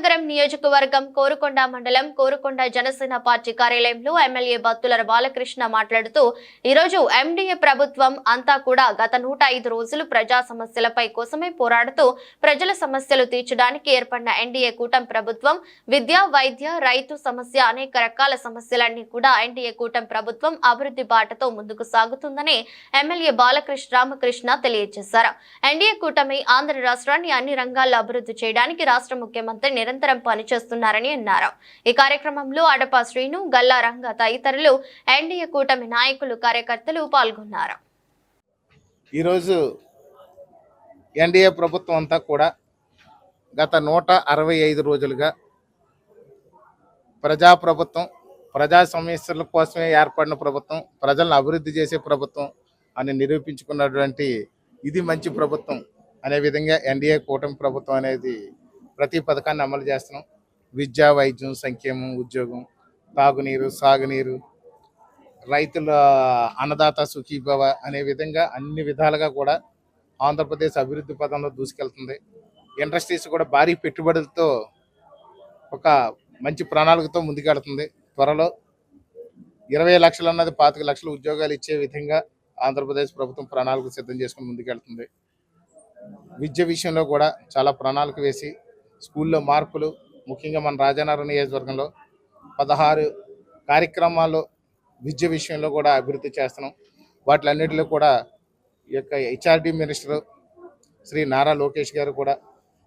విజయనగరం నియోజకవర్గం కోరుకొండ మండలం కోరుకొండ జనసేన పార్టీ కార్యాలయంలో ఎమ్మెల్యే బత్తుల బాలకృష్ణ మాట్లాడుతూ ఈరోజు ఎండీఏ ప్రభుత్వం అంతా కూడా గత నూట ఐదు రోజులు ప్రజా సమస్యలపై కోసమే పోరాడుతూ ప్రజల సమస్యలు తీర్చడానికి ఏర్పడిన ఎన్డీఏ కూటమి ప్రభుత్వం విద్య వైద్య రైతు సమస్య అనేక రకాల సమస్యలన్నీ కూడా ఎన్డీఏ కూటమి ప్రభుత్వం అభివృద్ధి బాటతో ముందుకు సాగుతుందని ఎమ్మెల్యే బాలకృష్ణ రామకృష్ణ తెలియజేశారు. ఎన్డీఏ కూటమి ఆంధ్ర రాష్ట్రాన్ని అన్ని రంగాల్లో అభివృద్ధి చేయడానికి రాష్ట్ర ముఖ్యమంత్రి నిరంతరం పనిచేస్తున్నారని అన్నారు. ఈ కార్యక్రమంలో అడప శ్రీను గల్లా రంగ తదితరులు ఎన్డీఏ కూటమి నాయకులు కార్యకర్తలు పాల్గొన్నారు. ఈరోజు ఎన్డీఏ ప్రభుత్వం అంతా కూడా గత నూట అరవై ఐదు రోజులుగా ప్రజాప్రభుత్వం ప్రజా సమస్యల కోసమే ఏర్పడిన ప్రభుత్వం ప్రజలను అభివృద్ధి చేసే ప్రభుత్వం అని నిరూపించుకున్నటువంటి ఇది మంచి ప్రభుత్వం. అనే విధంగా ఎన్డీఏ కూటమి ప్రభుత్వం అనేది ప్రతి పథకాన్ని అమలు చేస్తున్నాం. విద్య వైద్యం సంక్షేమం ఉద్యోగం తాగునీరు సాగునీరు రైతుల అన్నదాత సుఖీభవ అనే విధంగా అన్ని విధాలుగా కూడా ఆంధ్రప్రదేశ్ అభివృద్ధి పదంలో దూసుకెళ్తుంది. ఇండస్ట్రీస్ కూడా భారీ పెట్టుబడులతో ఒక మంచి ప్రణాళికతో ముందుకెళ్తుంది. త్వరలో ఇరవై లక్షలు అన్నది పాతిక లక్షల ఉద్యోగాలు ఇచ్చే విధంగా ఆంధ్రప్రదేశ్ ప్రభుత్వం ప్రణాళిక సిద్ధం చేసుకుని ముందుకెళ్తుంది. విద్య విషయంలో కూడా చాలా ప్రణాళిక వేసి స్కూల్లో మార్పులు ముఖ్యంగా మన రాజానగరం నియోజకవర్గంలో పదహారు కార్యక్రమాల్లో విద్య విషయంలో కూడా అభివృద్ధి చేస్తున్నాం. వాటిలన్నిటిలో కూడా ఈ యొక్క హెచ్ఆర్డి మినిస్టర్ శ్రీ నారా లోకేష్ గారు కూడా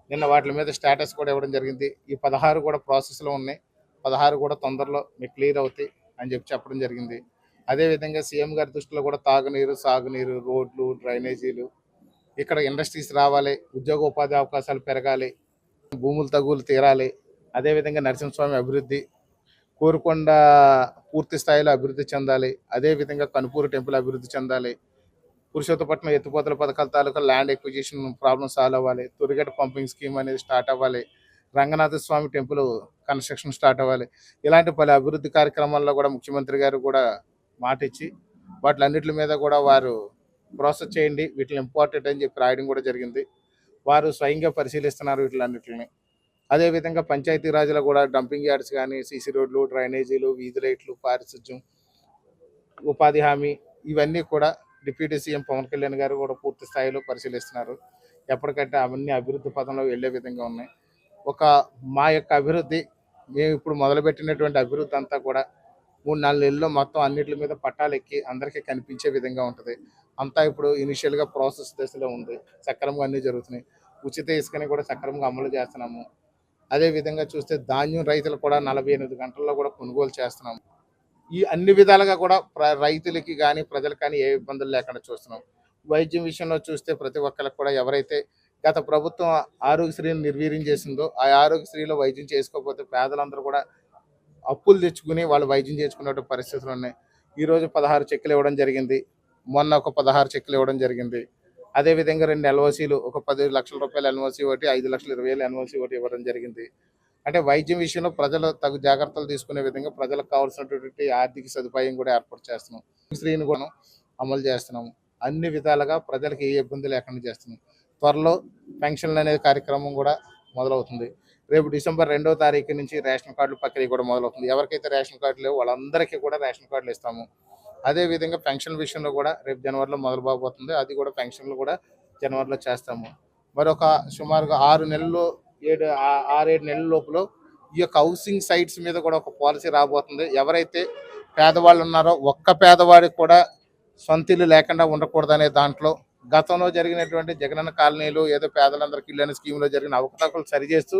నిన్న వాటి మీద స్టేటస్ కూడా ఇవ్వడం జరిగింది. ఈ పదహారు కూడా ప్రాసెస్లో ఉన్నాయి. పదహారు కూడా తొందరలో మీకు క్లియర్ అవుతాయి అని చెప్పి చెప్పడం జరిగింది. అదేవిధంగా సీఎం గారి దృష్టిలో కూడా తాగునీరు సాగునీరు రోడ్లు డ్రైనేజీలు ఇక్కడ ఇండస్ట్రీస్ రావాలి ఉద్యోగ ఉపాధి అవకాశాలు పెరగాలి భూములు తగులు తీరాలి. అదేవిధంగా నరసింహస్వామి అభివృద్ధి కోరుకొండ పూర్తి స్థాయిలో అభివృద్ధి చెందాలి. అదేవిధంగా కనుపూరు టెంపుల్ అభివృద్ధి చెందాలి. పురుషోత్తపట్నం ఎత్తిపోతల పథకాల తాలూకా ల్యాండ్ ఎక్విజిషన్ ప్రాబ్లం సాల్వ్ అవ్వాలి. తురిగట పంపింగ్ స్కీమ్ అనేది స్టార్ట్ అవ్వాలి. Ranganatha Swamy temple construction start అవ్వాలి. ఇలాంటి పలు అభివృద్ధి కార్యక్రమాల్లో కూడా ముఖ్యమంత్రి గారు కూడా మాట ఇచ్చి వాటిలన్నిటి మీద కూడా వారు ప్రాసెస్ చేయండి. వీటిని ఇంపార్టెంట్ అని చెప్పి రాయడం కూడా జరిగింది. వారు స్వయంగా పరిశీలిస్తున్నారు వీటిలన్నిటిని. అదేవిధంగా పంచాయతీ రాజులో కూడా డంపింగ్ యార్డ్స్ కానీ సీసీ రోడ్లు డ్రైనేజీలు వీధి లైట్లు పారిశుధ్యం ఉపాధి హామీ ఇవన్నీ కూడా డిప్యూటీ సీఎం పవన్ కళ్యాణ్ గారు కూడా పూర్తి స్థాయిలో పరిశీలిస్తున్నారు. ఎప్పటికంటే అవన్నీ అభివృద్ధి పథంలో వెళ్ళే విధంగా ఉన్నాయి. ఒక మా యొక్క అభివృద్ధి మేము ఇప్పుడు మొదలుపెట్టినటువంటి అభివృద్ధి అంతా కూడా మూడు నాలుగు నెలల్లో మొత్తం అన్నిటి మీద పట్టాలు ఎక్కి అందరికీ కనిపించే విధంగా ఉంటుంది. అంతా ఇప్పుడు ఇనిషియల్గా ప్రాసెస్ దశలో ఉంది. సక్రమంగా అన్నీ జరుగుతున్నాయి. ఉచిత ఇసుకని కూడా సక్రమంగా అమలు చేస్తున్నాము. అదే విధంగా చూస్తే ధాన్యం రైతులు కూడా నలభై ఎనిమిది గంటల్లో కూడా కొనుగోలు చేస్తున్నాము. ఈ అన్ని విధాలుగా కూడా ప్ర- రైతులకి కానీ ప్రజలకు కానీ ఏ ఇబ్బందులు లేకుండా చూస్తున్నాం. వైద్యం విషయంలో చూస్తే ప్రతి ఒక్కరికి కూడా ఎవరైతే గత ప్రభుత్వం ఆరోగ్యశ్రీని నిర్వీర్యం చేసిందో ఆ ఆరోగ్యశ్రీలో వైద్యం చేసుకోకపోతే పేదలందరూ కూడా అప్పులు తెచ్చుకుని వాళ్ళు వైద్యం చేసుకునే పరిస్థితులు ఉన్నాయి. ఈరోజు పదహారు చెక్కులు ఇవ్వడం జరిగింది. మొన్న ఒక పదహారు చెక్కులు ఇవ్వడం జరిగింది. అదేవిధంగా రెండు ఎల్ఓసీలు ఒక పది లక్షల రూపాయల ఎన్ఓసీ ఒకటి ఐదు లక్షల ఇరవై వేల ఎన్ఓసీ ఒకటి ఇవ్వడం జరిగింది. అంటే వైద్యం విషయంలో ప్రజలు తగు జాగ్రత్తలు తీసుకునే విధంగా ప్రజలకు కావాల్సినటువంటి ఆర్థిక సదుపాయం కూడా ఏర్పాటు చేస్తున్నాం. శ్రీని కూడా అమలు చేస్తున్నాము అన్ని విధాలుగా ప్రజలకు ఏ ఇబ్బంది లేకుండా చేస్తున్నాం. త్వరలో పెన్షన్లు అనే కార్యక్రమం కూడా మొదలవుతుంది. రేపు డిసెంబర్ రెండో తారీఖు నుంచి రేషన్ కార్డులు ప్రక్రియ కూడా మొదలవుతుంది. ఎవరికైతే రేషన్ కార్డు లేవో వాళ్ళందరికీ కూడా రేషన్ కార్డులు ఇస్తాము. అదే విధంగా పెన్షన్ విషయంలో కూడా రేపు జనవరిలో మొదలు కాబోతుంది అది కూడా పెన్షన్లు కూడా జనవరిలో చేస్తాము. మరొక సుమారుగా ఆరు నెలలు ఏడు ఆరేడు నెలల లోపల ఈ యొక్క హౌసింగ్ సైట్స్ మీద కూడా ఒక పాలసీ రాబోతుంది. ఎవరైతే పేదవాళ్ళు ఉన్నారో ఒక్క పేదవాడికి కూడా సొంత ఇల్లు లేకుండా ఉండకూడదనే దాంట్లో గతంలో జరిగినటువంటి జగనన్న కాలనీలు ఏదో పేదలందరికీ ఇల్లు అనే స్కీమ్లో జరిగిన అవకతవకలు సరిచేస్తూ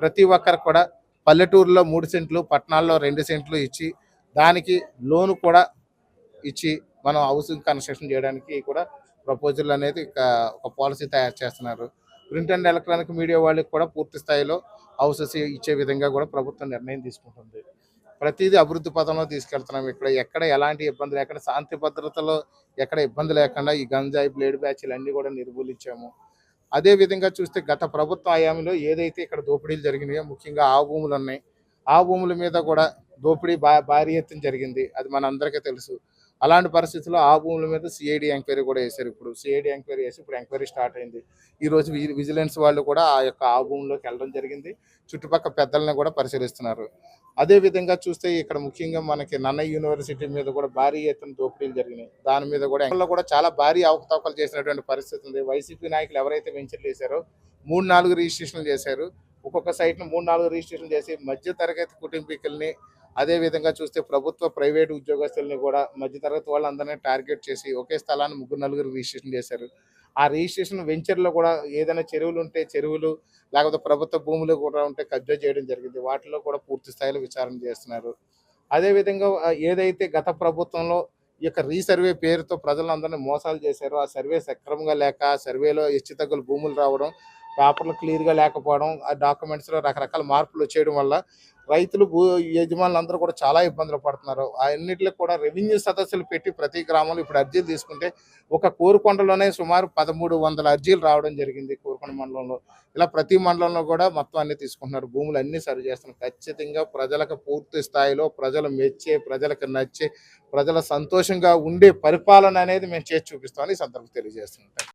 ప్రతి ఒక్కరికి కూడా పల్లెటూరులో మూడు సెంట్లు పట్టణాల్లో రెండు సెంట్లు ఇచ్చి దానికి లోను కూడా ఇచ్చి మనం హౌసింగ్ కన్స్ట్రక్షన్ చేయడానికి కూడా ప్రపోజల్ అనేది ఒక పాలసీ తయారు చేస్తున్నారు. ప్రింట్ అండ్ ఎలక్ట్రానిక్ మీడియా వాళ్ళకి కూడా పూర్తి స్థాయిలో హౌసెస్ ఇచ్చే విధంగా కూడా ప్రభుత్వం నిర్ణయం తీసుకుంటుంది. ప్రతిదీ అభివృద్ధి పథంలో తీసుకెళ్తున్నాం ఇక్కడ. ఎక్కడ ఎలాంటి ఇబ్బంది లేకుండా శాంతి భద్రతలో ఎక్కడ ఇబ్బంది లేకుండా ఈ గంజాయి బ్లేడ్ బ్యాచ్లు అన్నీ కూడా నిర్మూలించాము. అదే విధంగా చూస్తే గత ప్రభుత్వ హయాంలో ఏదైతే ఇక్కడ దోపిడీలు జరిగినాయో ముఖ్యంగా ఆ భూములు ఉన్నాయి. ఆ భూముల మీద కూడా దోపిడీ బా భారీ ఎత్తున జరిగింది. అది మన అందరికీ తెలుసు. అలాంటి పరిస్థితుల్లో ఆ భూముల మీద సిఐడి ఎంక్వైరీ కూడా వేశారు ఇప్పుడు సిఐడి ఎంక్వైరీ వేసి ఇప్పుడు ఎంక్వైరీ స్టార్ట్ అయింది. ఈ రోజు విజిలెన్స్ వాళ్ళు కూడా ఆ యొక్క ఆ భూమిలోకి వెళ్ళడం జరిగింది. చుట్టుపక్కల పెద్దలను కూడా పరిశీలిస్తున్నారు. అదే విధంగా చూస్తే ఇక్కడ ముఖ్యంగా మనకి నన్న యూనివర్సిటీ మీద కూడా భారీ ఎత్తున దోపిడీలు జరిగినాయి. దాని మీద కూడా ఎంకల్లో కూడా చాలా భారీ అవకతవకలు చేసినటువంటి పరిస్థితి ఉంది. వైసీపీ నాయకులు ఎవరైతే వెంచర్లు చేశారో మూడు నాలుగు రిజిస్ట్రేషన్లు చేశారు. ఒక్కొక్క సైట్ను మూడు నాలుగు రిజిస్ట్రేషన్ చేసి మధ్య తరగతి కుటుంబీకుల్ని అదే విధంగా చూస్తే ప్రభుత్వ ప్రైవేట్ ఉద్యోగస్తుల్ని కూడా మధ్యతరగతి వాళ్ళందరినీ టార్గెట్ చేసి ఒకే స్థలాన్ని ముగ్గురు నలుగురు రిజిస్ట్రేషన్ చేశారు. ఆ రిజిస్ట్రేషన్ వెంచర్లో కూడా ఏదైనా చెరువులు ఉంటే చెరువులు లేకపోతే ప్రభుత్వ భూములు కూడా ఉంటే కబ్జా చేయడం జరిగింది. వాటిలో కూడా పూర్తి స్థాయిలో విచారణ చేస్తున్నారు. అదేవిధంగా ఏదైతే గత ప్రభుత్వంలో ఈ యొక్క రీసర్వే పేరుతో ప్రజలందరినీ మోసాలు చేశారో ఆ సర్వే సక్రమంగా లేక ఆ సర్వేలో హెచ్చుతగ్గులు భూములు రావడం పేపర్లు క్లియర్గా లేకపోవడం ఆ డాక్యుమెంట్స్లో రకరకాల మార్పులు వచ్చేయడం వల్ల రైతులు భూ యజమానులందరూ కూడా చాలా ఇబ్బందులు పడుతున్నారు. అన్నింటిలో కూడా రెవెన్యూ సదస్సులు పెట్టి ప్రతి గ్రామంలో ఇప్పుడు అర్జీలు తీసుకుంటే ఒక కోరుకొండలోనే సుమారు పదమూడు వందల అర్జీలు రావడం జరిగింది కోరుకొండ మండలంలో. ఇలా ప్రతి మండలంలో కూడా మొత్తం అన్ని తీసుకుంటున్నారు. భూములు అన్ని సరి చేస్తున్నారు. ఖచ్చితంగా ప్రజలకు పూర్తి స్థాయిలో ప్రజలు మెచ్చే ప్రజలకు నచ్చే ప్రజల సంతోషంగా ఉండే పరిపాలన అనేది మేము చేసి చూపిస్తామని ఈ సందర్భంగా తెలియజేస్తున్నాం